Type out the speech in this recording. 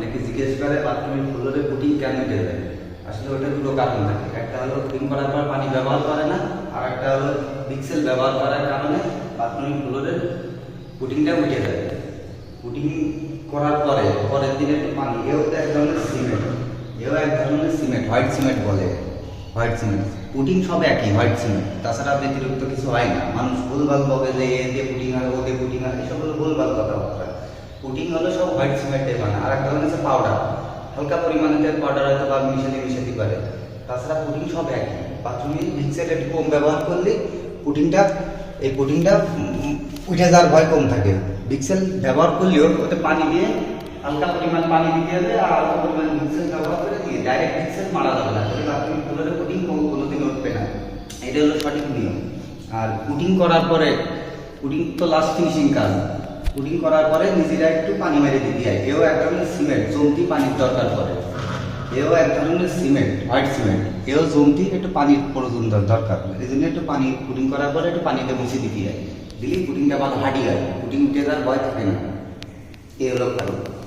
অনেকে জিজ্ঞেস করে বাথরুমের ফ্লোরে পুটিং কেন উঠে যায় আসলে ওটা দুটো কারণ থাকে। একটা হলো পুটিং করার পর পানি ব্যবহার করে না, আর একটা হলো পিক্সেল ব্যবহার করার কারণে বাথরুমের ফ্লোরের পুটিংটা উঠে যায়। পুটিং করার পরে, পরের দিনে পানি, এও তো এক ধরনের সিমেন্ট, এও এক ধরনের সিমেন্ট, হোয়াইট সিমেন্ট বলে। হোয়াইট সিমেন্ট পুটিং সব একই, হোয়াইট সিমেন্ট। তাছাড়া ব্যতিরিক্ত কিছু হয় না। মানুষ ভুলভাল বলে যে এ দিয়ে পুটিং হয়, ও দিয়ে পুটিং হয় এসব হলো ভুলভাল কথাবার্তা। পুটিং হলো সব হোয়াইট সিমেন্টের বানা। আর এক ধরনের হচ্ছে পাউডার হালকা পরিমাণে যে পাউডার হয়তো বা মিশাতে মিশাতে পারে। তাছাড়া পুটিং সব একই। বাথরুমে মিক্সার একটু কম ব্যবহার করলে পুটিংটা এই উম, উঠে যাওয়ার ভয় কম থাকে। বিক্সেল ব্যবহার করলেও ওতে পানি দিয়ে হালকা পরিমাণ পানি দিতে হবে আর হালকা পরিমাণ বিক্সেল ব্যবহার করে দিয়ে ডাইরেক্ট বিক্সেল মারা যাবে না। বাথরুম ফুলের পুটিং কোনোদিন উঠবে না। এটা হলো সঠিক নিয়ম। আর পুটিং করার পরে পুটিং তো লাস্ট ফিনিশিং কাজ। পুটিং করার পরে নিজেরা একটু পানি মেরে দিতে হয় এও এক ধরনের সিমেন্ট জমতি পানির দরকার পড়ে। এও এক ধরনের সিমেন্ট, হোয়াইট সিমেন্ট। এও জমতি একটু পানির প্রয়োজন দর- দরকার এই জন্য একটু পানি পুটিং করার পরে একটু পানিতে মুছে দিতে হয় দিলেই পুটিংটা ভালো হাঁটি হয় পুটিং উঠে যাওয়ার ভয় থাকে না। এ হলো কারণ।